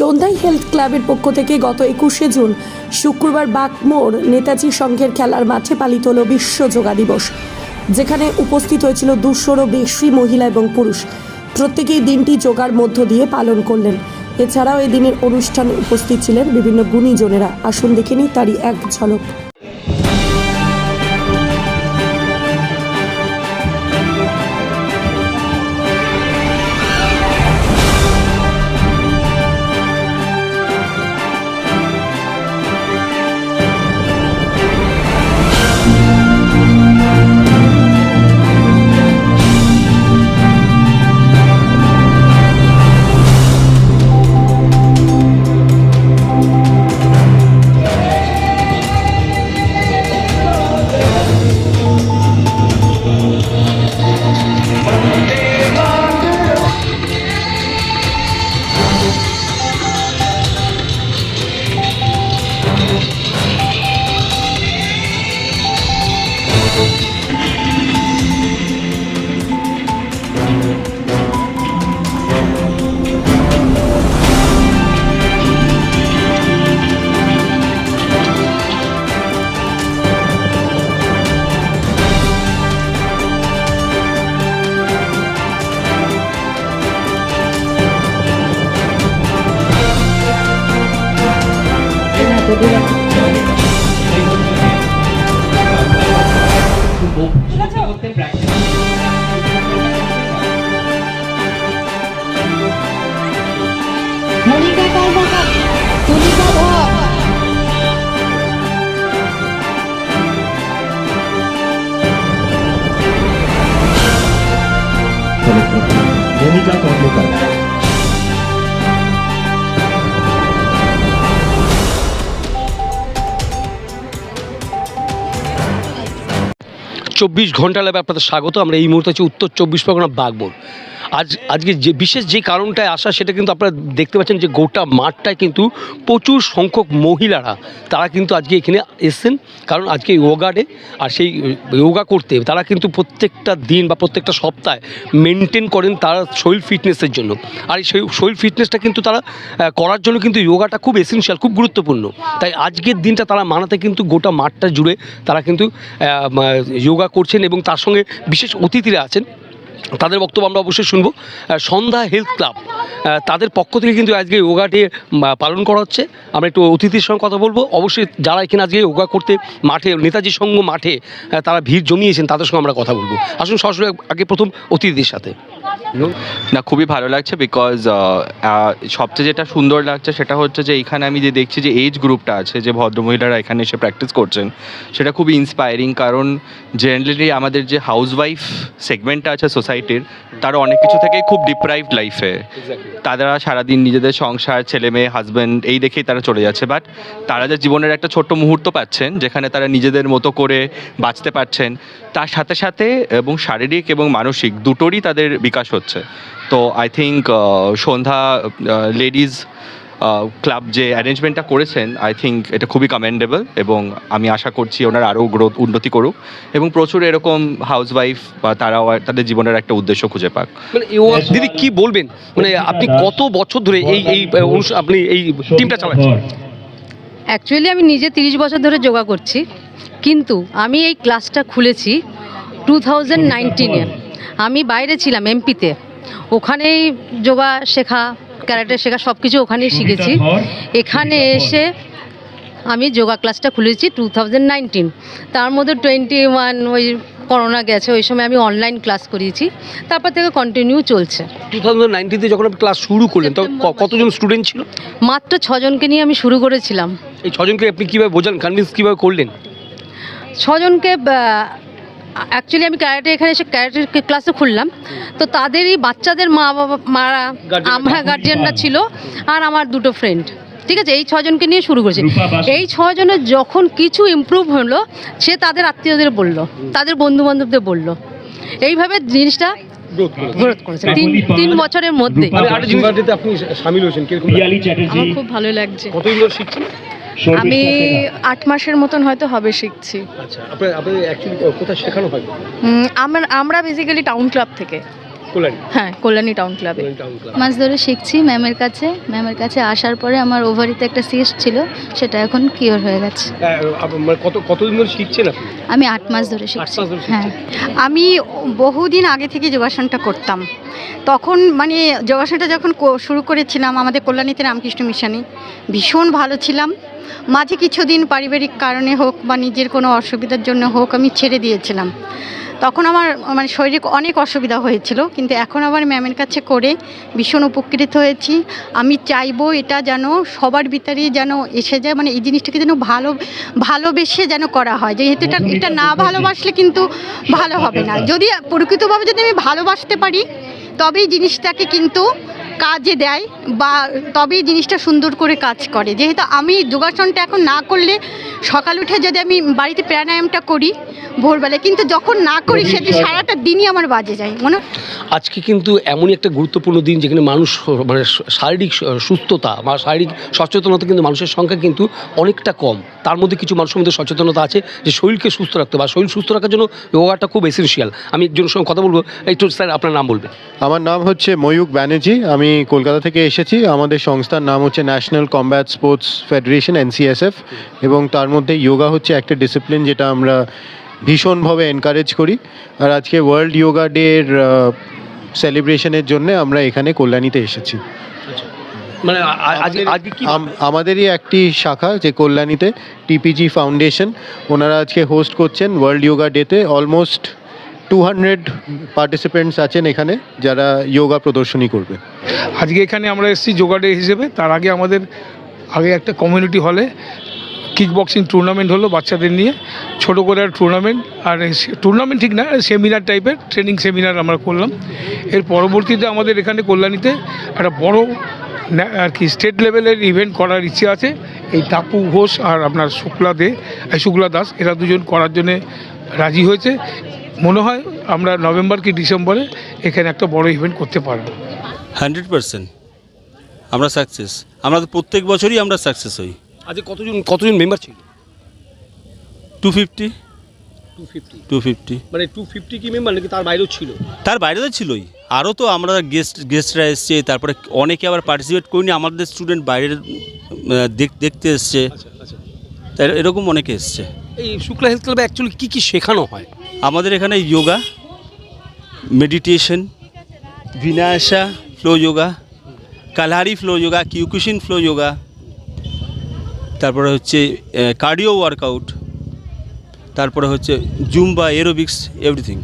সন্ধ্যায় হেলথ ক্লাবের পক্ষ থেকে গত একুশে জুন শুক্রবার বাকমোর নেতাজি সংঘের খেলার মাঠে পালিত হল বিশ্ব যোগা দিবস। যেখানে উপস্থিত হয়েছিল দুশোরও বেশি মহিলা এবং পুরুষ। প্রত্যেকেই দিনটি যোগার মধ্য দিয়ে পালন করলেন। এছাড়াও এই দিনের অনুষ্ঠানে উপস্থিত ছিলেন বিভিন্ন গুণীজনেরা। আসুন দেখে নিই তারই এক ঝলক। চব্বিশ ঘণ্টা ল্যাবে আপনাদের স্বাগত। আমরা এই মুহূর্তে আছি উত্তর চব্বিশ পরগনা বাগবন আজ, আজকে যে, বিশেষ যে কারণটায় আসা, সেটা কিন্তু আপনারা দেখতে পাচ্ছেন যে গোটা মাঠটায় কিন্তু প্রচুর সংখ্যক মহিলারা, তারা কিন্তু আজকে এখানে এসছেন। কারণ আজকে যোগা ডে, আর সেই যোগা করতে তারা কিন্তু প্রত্যেকটা দিন বা প্রত্যেকটা সপ্তাহে মেনটেন করেন তারা শরীর ফিটনেসের জন্য। আর এই শরীর ফিটনেসটা কিন্তু তারা করার জন্য কিন্তু যোগাটা খুব এসেনশিয়াল খুব গুরুত্বপূর্ণ। তাই আজকের দিনটা তারা মানাতে কিন্তু গোটা মাঠটা জুড়ে তারা কিন্তু যোগা করছেন এবং তার সঙ্গে বিশেষ অতিথিরা আছেন। তাদের বক্তব্য আমরা অবশ্যই শুনব। সন্ধ্যা হেলথ ক্লাব তাদের পক্ষ থেকে কিন্তু আজকে যোগাটি পালন করা হচ্ছে। আমরা একটু অতিথির সঙ্গে কথা বলব। অবশ্যই যারা এখানে আজকে যোগা করতে মাঠে, নেতাজি সঙ্গ মাঠে তারা ভিড় জমিয়েছেন, তাদের সঙ্গে আমরা কথা বলব। আসুন সরাসরি আগে প্রথম অতিথির সাথে। না খুবই ভালো লাগছে বিকজ সবচেয়ে যেটা সুন্দর লাগছে সেটা হচ্ছে যে এখানে আমি যে দেখছি যে এজ গ্রুপটা আছে যে ভদ্রমহিলারা এখানে এসে প্র্যাকটিস করছেন সেটা খুবই ইন্সপায়ারিং কারণ জেনারেলি আমাদের যে হাউসওয়াইফ সেগমেন্টটা আছে সোসাইটির তারা অনেক কিছু থেকেই খুব ডিপ্রাইভড লাইফে তারা সারাদিন নিজেদের সংসার ছেলে মেয়ে হাজব্যান্ড এই দেখেই তারা চলে যাচ্ছে বাট তারা যে জীবনের একটা ছোট্ট মুহূর্ত পাচ্ছেন যেখানে তারা নিজেদের মতো করে বাঁচতে পারছেন তার সাথে সাথে এবং শারীরিক এবং মানসিক দুটোরই তাদের বিকাশ হচ্ছে। তো I think Sandhya ladies club যে অ্যারেঞ্জমেন্টটা করেছেন আই থিঙ্ক এটা খুবই কমেন্ডেবল এবং আমি আশা করছি ওনার আরও গ্রোথ উন্নতি করুক এবং প্রচুর এরকম হাউসওয়াইফ বা তারাও তাদের জীবনের একটা উদ্দেশ্য খুঁজে পাক। মানে দিদি কি বলবেন? মানে আপনি কত বছর ধরে এই এই আপনি এই টিমটা চালাচ্ছেন? অ্যাকচুয়ালি আমি নিজে তিরিশ বছর ধরে যোগা করছি কিন্তু আমি এই ক্লাসটা খুলেছি টু থাউজেন্ড নাইনটিনে আমি বাইরে ছিলাম এমপিতে। ওখানেই যোগা শেখা ক্যারাটে শেখা সব কিছু ওখানেই শিখেছি। এখানে এসে আমি যোগা ক্লাসটা খুলেছি টু থাউজেন্ড নাইনটিন। তার মধ্যে টোয়েন্টি ওয়ান ওই করোনা গেছে ওই সময় আমি অনলাইন ক্লাস করিয়েছি। তারপর থেকে কন্টিনিউ চলছে। টু থাউজেন্ড নাইনটিতে যখন আপনি ক্লাস শুরু করলেন তো ক- কতজন স্টুডেন্ট ছিল? মাত্র ছজনকে নিয়ে আমি শুরু করেছিলাম। এই ছজনকে আপনি কীভাবে বোঝান কনভিন্স কীভাবে করলেন? ছজনকে অ্যাকচুয়ালি আমি ক্যারাটে এখানে এসে ক্যারাটের ক্লাসে খুললাম। তো তাদেরই বাচ্চাদের মা বাবা মারা আমরা গার্জিয়ানরা ছিল আর আমার দুটো ফ্রেন্ড ঠিক আছে? এই ছজনকে নিয়ে শুরু করেছি। এই ছজনের যখন কিছু ইমপ্রুভ হলো সে তাদের আত্মীয়দের বলল তাদের বন্ধু বান্ধবদের বলল। এইভাবে জিনিসটা গ্রোথ করেছে। তিন তিন বছরের মধ্যে। আপনি সামিল হয়েছেন খুব ভালো লাগছে। কতদিন ধরে শিখছেন? আমি আট মাসের মতন হয়তো হবে শিখছি। আচ্ছা আপনি আপনি অ্যাকচুয়ালি কোথায় শেখানো হয়? আমার আমরা বেসিক্যালি টাউন ক্লাব থেকে। হ্যাঁ কল্যাণী টাউন ক্লাবে। Kalyani town club. মাস ধরে শিখছি ম্যামের কাছে। ম্যামের কাছে আসার পরে আমার ওভারিতে একটা সিস্ট ছিল সেটা এখন কিওর হয়ে গেছে। হ্যাঁ, মানে কত কতদিন ধরে শিখছেন আপনি? আমি আট মাস ধরে শিখছি। হ্যাঁ। আমি বহুদিন আগে থেকে যোগাসনটা করতাম। তখন মানে যোগাসনটা যখন কো- শুরু করেছিলাম আমাদের কল্যাণীতে রামকৃষ্ণ মিশনে ভীষণ ভালো ছিলাম। মাঝে কিছুদিন পারিবারিক কারণে হোক বা নিজের কোনো অসুবিধার জন্য হোক আমি ছেড়ে দিয়েছিলাম। তখন আমার মানে শরীরে অনেক অসুবিধা হয়েছিল, কিন্তু এখন আবার ম্যামের কাছে করে ভীষণ উপকৃত হয়েছি। আমি চাইব এটা যেন সবার ভিতরে যেন এসে যায় মানে এই জিনিসটাকে যেন ভালো, ভালোবেসে যেন করা হয়। যেহেতু এটা এটা না ভালোবাসলে কিন্তু ভালো হবে না। যদি প্রকৃতভাবে যদি আমি ভালোবাসতে পারি, তবেই জিনিসটাকে কিন্তু কাজে দেয় বা তবেই জিনিসটা সুন্দর করে কাজ করে। যেহেতু আমি যোগাসনটা এখন না করলে সকাল উঠে যদি আমি বাড়িতে প্রাণায়ামটা করি ভোরবেলায় কিন্তু যখন না করি সেদিন সারাটা দিনই আমার বাজে যায় মনে আজকে কিন্তু এমনই একটা গুরুত্বপূর্ণ দিন যেখানে মানুষ মানে শারীরিক সুস্থতা বা শারীরিক সচেতনতা কিন্তু মানুষের সংখ্যা কিন্তু অনেকটা কম। তার মধ্যে কিছু মানুষের মধ্যে সচেতনতা আছে যে শরীরকে সুস্থ রাখতে বা শরীর সুস্থ রাখার জন্য যোগাটা খুব এসেন্সিয়াল আমি একজনের সঙ্গে কথা বলব একটু স্যার আপনার নাম বলবেন। আমার নাম হচ্ছে ময়ূক ব্যানার্জি আমি কলকাতা থেকে এসেছি। আমাদের সংস্থার নাম হচ্ছে national combat sports federation NCSF এবং তার মধ্যে যোগা হচ্ছে একটা ডিসিপ্লিন যেটা আমরা ভীষণভাবে এনকারেজ করি। আর আজকে ওয়ার্ল্ড যোগা ডের সেলিব্রেশনের জন্য আমরা এখানে কল্যাণীতে এসেছি। মানে আজকে কি আমাদেরই একটি শাখা যে কল্যাণীতে টিপিজি ফাউন্ডেশন ওনারা আজকে হোস্ট করছেন ওয়ার্ল্ড যোগা ডেতে অলমোস্ট টু হান্ড্রেড পার্টিসিপেন্টস আছেন এখানে যারা যোগা প্রদর্শনী করবে। আজকে এখানে আমরা এসেছি যোগা ডে হিসেবে। তার আগে আমাদের আগে একটা কমিউনিটি হলে কিক বক্সিং টুর্নামেন্ট হলো বাচ্চাদের নিয়ে, ছোট করে একটা টুর্নামেন্ট আর টুর্নামেন্ট ঠিক না সেমিনার টাইপের ট্রেনিং সেমিনার আমরা করলাম। এর পরবর্তীতে আমাদের এখানে কল্যাণীতে একটা বড় আর কি স্টেট লেভেলের ইভেন্ট করার ইচ্ছে আছে। এই টাপু ঘোষ আর আপনার শুক্লা দে শুক্লা দাস, এরা দুজন করার জন্যে রাজি হয়েছে। মনে হয় আমরা নভেম্বর কি ডিসেম্বরে এখানে একটা বড় ইভেন্ট করতে পারব। Hundred percent. আমরা সাকসেস আমরা প্রত্যেক বছরই আমরা সাকসেস হই। আজকে কতজন কতজন মেম্বার ছিল? Two fifty two fifty two fifty মানে টু ফিফটি কি মেম্বার নাকি তার বাইরেও ছিল? তার বাইরে তো ছিলই। আরও তো আমরা গেস্ট গেস্টরা এসছে তারপরে অনেকে আবার পার্টিসিপেট করিনি আমাদের স্টুডেন্ট বাইরের দেখতে এসছে। আচ্ছা আচ্ছা। তাই এরকম অনেকে এসছে। এই শুক্লা হেলথ ক্লাবে অ্যাকচুয়ালি কী কী শেখানো হয়? আমাদের এখানে yoga meditation vinyasa flow yoga Kalahari flow yoga Kyokushin flow yoga তারপরে হচ্ছে কার্ডিও ওয়ার্কআউট তারপরে হচ্ছে জুম্বা এরোবিক্স এভরিথিং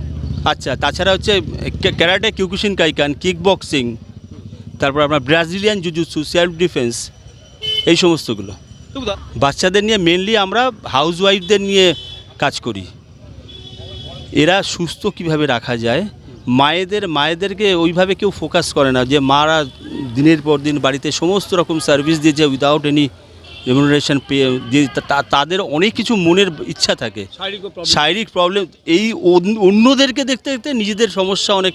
আচ্ছা তাছাড়া হচ্ছে karate Kyokushin Kaikan kick boxing তারপর আপনার ব্রাজিলিয়ান জুজুসু সেলফ ডিফেন্স এই সমস্তগুলো। বাচ্চাদের নিয়ে মেনলি আমরা হাউস ওয়াইফদের নিয়ে কাজ করি। এরা সুস্থ কীভাবে রাখা যায়, মায়েদের, মায়েদেরকে ওইভাবে কেউ ফোকাস করে না যে, মারা দিনের পর দিন বাড়িতে সমস্ত রকম সার্ভিস দিয়ে দিয়েছে উইদাউট এনি রেমুনারেশন পেয়ে দিয়ে তাদের অনেক কিছু মনের ইচ্ছা থাকে। শারীরিক প্রবলেম এই অন্য- অন্যদেরকে দেখতে দেখতে নিজেদের সমস্যা অনেক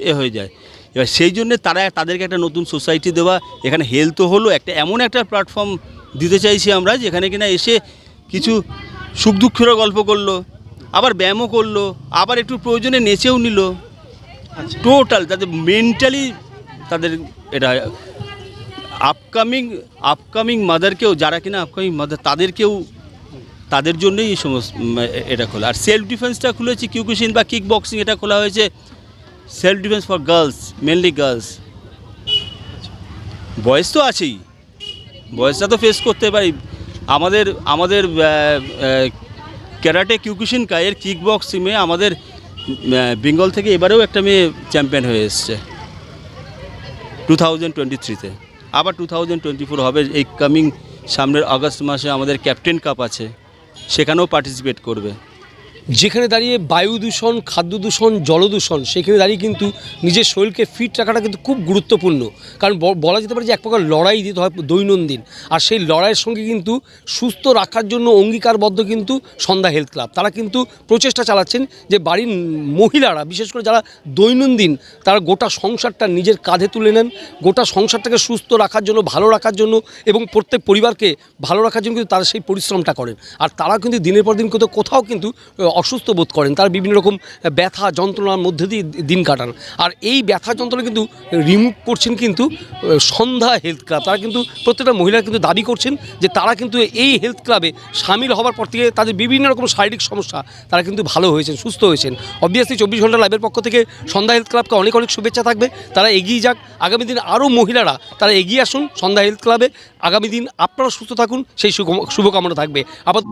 এ হয়ে যায়। এবার সেই জন্যে তারা তাদেরকে একটা নতুন সোসাইটি দেওয়া এখানে হেলথও হলো একটা এমন একটা প্ল্যাটফর্ম দিতে চাইছি আমরা যেখানে কিনা এসে কিছু সুখ দুঃখেরও গল্প করল আবার ব্যায়ামও করল আবার একটু প্রয়োজনে নেচেও নিল। টোটাল তাদের মেন্টালি তাদের এটা আপকামিং আপকামিং মাদারকেও যারা কিনা আপকামিং মাদার তাদেরকেও তাদের জন্যই এই সমস্ত এটা খোলা। আর সেলফ ডিফেন্সটা খুলেছি কিউকুশিন বা কিক বক্সিং এটা খোলা হয়েছে। Self defence for girls mainly girls বয়স তো আছেই। বয়সটা তো ফেস করতে পারি। আমাদের আমাদের ক্যারাটে কিউকুশিন কায়ের কিক বক্সিংয়ে আমাদের বেঙ্গল থেকে এবারেও একটা মেয়ে চ্যাম্পিয়ন হয়ে এসছে। টু থাউজেন্ড টোয়েন্টি থ্রিতে আবার টু থাউজেন্ড টোয়েন্টি ফোর হবে, এই কামিং সামনের আগস্ট মাসে আমাদের ক্যাপ্টেন কাপ আছে, সেখানেও পার্টিসিপেট করবে। যেখানে দাঁড়িয়ে বায়ু দূষণ, খাদ্য দূষণ জলদূষণ সেখানে দাঁড়িয়ে কিন্তু নিজের শরীরকে ফিট রাখাটা কিন্তু খুব গুরুত্বপূর্ণ। কারণ বলা যেতে পারে যে এক প্রকার লড়াই দিতে হয় দৈনন্দিন। আর সেই লড়াইয়ের সঙ্গে কিন্তু সুস্থ রাখার জন্য অঙ্গীকারবদ্ধ কিন্তু সন্ধ্যা হেলথ ক্লাব। তারা কিন্তু প্রচেষ্টা চালাচ্ছেন যে বাড়ির মহিলারা, বিশেষ করে যারা দৈনন্দিন, তারা গোটা সংসারটা নিজের কাঁধে তুলে নেন, গোটা সংসারটাকে সুস্থ রাখার জন্য, ভালো রাখার জন্য এবং প্রত্যেক পরিবারকে ভালো রাখার জন্য কিন্তু তারা সেই পরিশ্রমটা করেন। আর তারা কিন্তু দিনের পর দিন কিন্তু কোথাও কিন্তু অসুস্থ বোধ করেন, তারা বিভিন্ন রকম ব্যথা যন্ত্রণার মধ্যে দিয়ে দিন কাটান। আর এই ব্যথা যন্ত্রণা কিন্তু রিমুভ করছেন কিন্তু সন্ধ্যা হেলথ ক্লাব তারা কিন্তু প্রত্যেকটা মহিলা কিন্তু দাবি করছেন যে তারা কিন্তু এই হেলথ ক্লাবে সামিল হওয়ার পর থেকে তাদের বিভিন্ন রকম শারীরিক সমস্যা, তারা কিন্তু ভালো হয়েছেন, সুস্থ হয়েছেন। অবভিয়াসলি চব্বিশ ঘণ্টা লাইভের পক্ষ থেকে সন্ধ্যা হেলথ ক্লাবকে অনেক অনেক শুভেচ্ছা থাকবে। তারা এগিয়ে যাক। আগামী দিন আরও মহিলারা তারা এগিয়ে আসুন সন্ধ্যা হেলথ ক্লাবে আগামী দিন আপনারা সুস্থ থাকুন, সেই শুভ- শুভকামনা থাকবে। আবার